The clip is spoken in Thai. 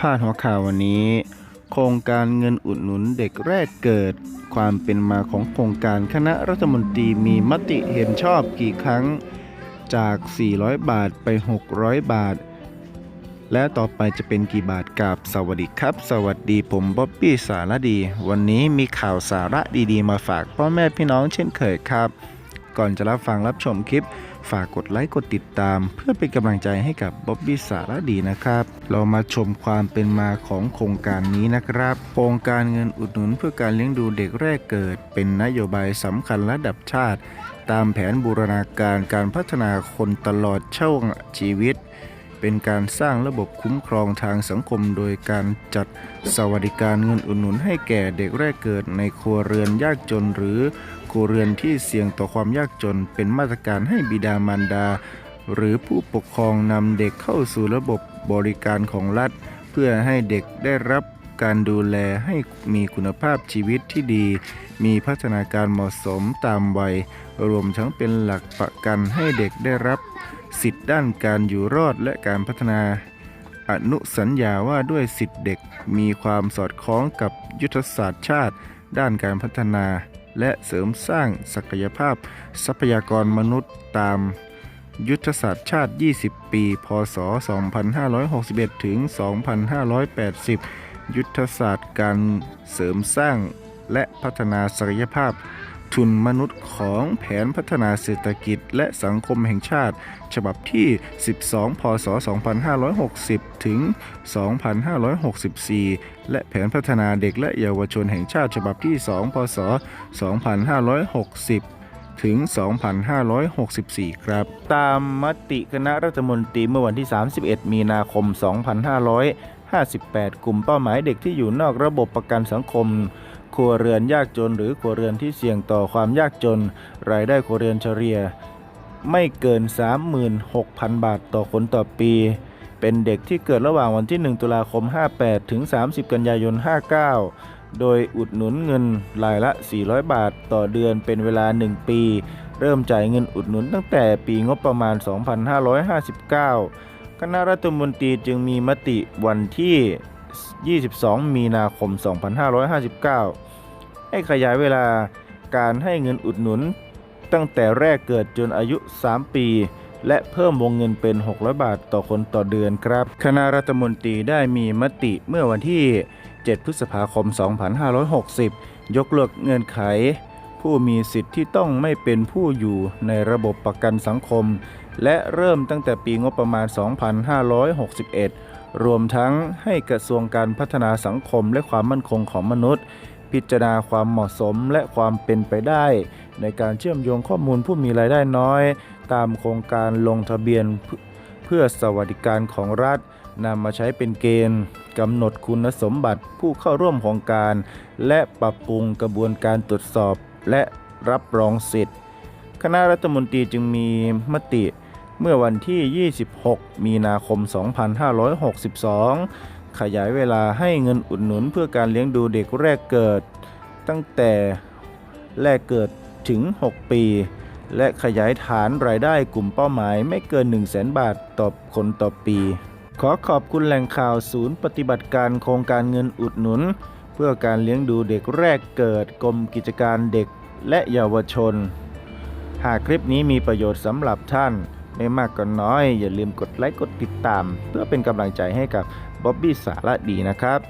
พาดหัวข่าววันนี้ โครงการเงินอุดหนุนเด็กแรกเกิด ความเป็นมาของโครงการคณะรัฐมนตรีมีมติเห็นชอบกี่ครั้งจาก 400 บาทไป 600 บาท และต่อไปจะเป็นกี่บาทกับสวัสดีครับ สวัสดีผมบ๊อบบี้สารดี วันนี้มีข่าวสาระดีๆ มาฝากพ่อแม่พี่น้องเช่นเคยครับ ก่อนจะรับฟังรับชมคลิป ฝากกดไลค์กดติดตาม เพื่อเป็นกำลังใจให้กับบ๊อบบี้สารดีนะครับ เรามาชมความเป็นมาของโครงการนี้นะครับ โครงการเงินอุดหนุนเพื่อการเลี้ยงดูเด็กแรกเกิด เป็นนโยบายสำคัญระดับชาติ ตามแผนบูรณาการการพัฒนาคนตลอดช่วงชีวิตเป็นการสร้างระบบคุ้มครองทางสังคม โดยการจัดสวัสดิการเงินอุดหนุนให้แก่เด็กแรกเกิดในครัวเรือนยากจนหรือ ครัวเรือนที่เสี่ยงต่อความยากจนเป็นมาตรการให้บิดามารดา หรือผู้ปกครองนำเด็กเข้าสู่ระบบบริการของรัฐ เพื่อให้เด็กได้รับการดูแลให้มีคุณภาพชีวิตที่ดี มีพัฒนาการเหมาะสมตามวัย รวมทั้งเป็นหลักประกันให้เด็กได้รับ สิทธิด้านการอยู่รอดและการพัฒนา อนุสัญญาว่าด้วยสิทธิเด็กมีความสอดคล้องกับยุทธศาสตร์ชาติ ด้านการพัฒนา และเสริมสร้างศักยภาพทรัพยากรมนุษย์ตามยุทธศาสตร์ชาติ 20 ปี พศ 2561 ถึง 2580 ยุทธศาสตร์การเสริมสร้างและพัฒนาศักยภาพ ทุนมนุษย์ของแผนพัฒนาเศรษฐกิจและสังคมแห่งชาติ ฉบับที่ 12 พศ 2560 ถึง 2564 และแผนพัฒนาเด็กและเยาวชนแห่งชาติ ฉบับที่ 2 พศ 2560ถึง 2564 ครับ ตามมติคณะรัฐมนตรีเมื่อวันที่ 31 มีนาคม 2558 กลุ่มเป้าหมายเด็กที่อยู่นอกระบบประกันสังคม ครัวเรือนยากจน หรือครัวเรือนที่เสี่ยงต่อความยากจน รายได้ครัวเรือนเฉลี่ย ไม่เกิน 36,000 บาทต่อคนต่อปี เป็นเด็กที่เกิดระหว่างวันที่ 1 ตุลาคม 58 ถึง 30 กันยายน 59 โดยอุดหนุนเงินรายละ 400 บาทต่อเดือนเป็นเวลา 1 ปี เริ่มจ่ายเงินอุดหนุนตั้งแต่ปีงบประมาณ 2559 คณะรัฐมนตรีจึงมีมติวันที่ 22 มีนาคม 2559 ให้ขยายเวลาการให้เงินอุดหนุน ตั้งแต่แรกเกิดจนอายุ 3 ปี และเพิ่มวงเงินเป็น 600 บาทต่อคนต่อเดือนครับ คณะรัฐมนตรีได้มีมติเมื่อวันที่ 7 พฤษภาคม 2560 ยกเลิกเงื่อนไข ผู้มีสิทธิ์ที่ต้องไม่เป็นผู้อยู่ในระบบประกันสังคม และเริ่มตั้งแต่ปีงบประมาณ 2561 รวมทั้งให้กระทรวงการพัฒนาสังคมและความมั่นคงของมนุษย์ พิจารณาความเหมาะสมและความเป็นไปได้ ในการเชื่อมโยงข้อมูลผู้มีรายได้น้อย ตามโครงการลงทะเบียนเพื่อสวัสดิการของรัฐนำมาใช้เป็นเกณฑ์กำหนดคุณสมบัติผู้เข้าร่วมโครงการ และปรับปรุงกระบวนการตรวจสอบและรับรองสิทธิ์ คณะรัฐมนตรีจึงมีมติ เมื่อวันที่ 26 มีนาคม 2562 ขยายเวลาให้เงินอุดหนุนเพื่อการเลี้ยงดูเด็กแรกเกิด ตั้งแต่แรกเกิดถึง 6 ปี และขยายฐานรายได้กลุ่มเป้าหมายไม่เกิน 1 0 0 0 0แบาทต่อคนต่อปี ขอขอบคุณแหล่งข่าวศูนย์ปฏิบัติการโครงการเงินอุดหนุน เพื่อการเลี้ยงดูเด็กแรกเกิดกรมกิจการเด็กและเยาวชน หากคลิปนี้มีประโยชน์สำหรับท่าน ไม่มากก็น้อย อย่าลืมกดไลค์กดติดตาม เพื่อเป็นกำลังใจให้กับบ๊อบบี้สาระดีนะครับ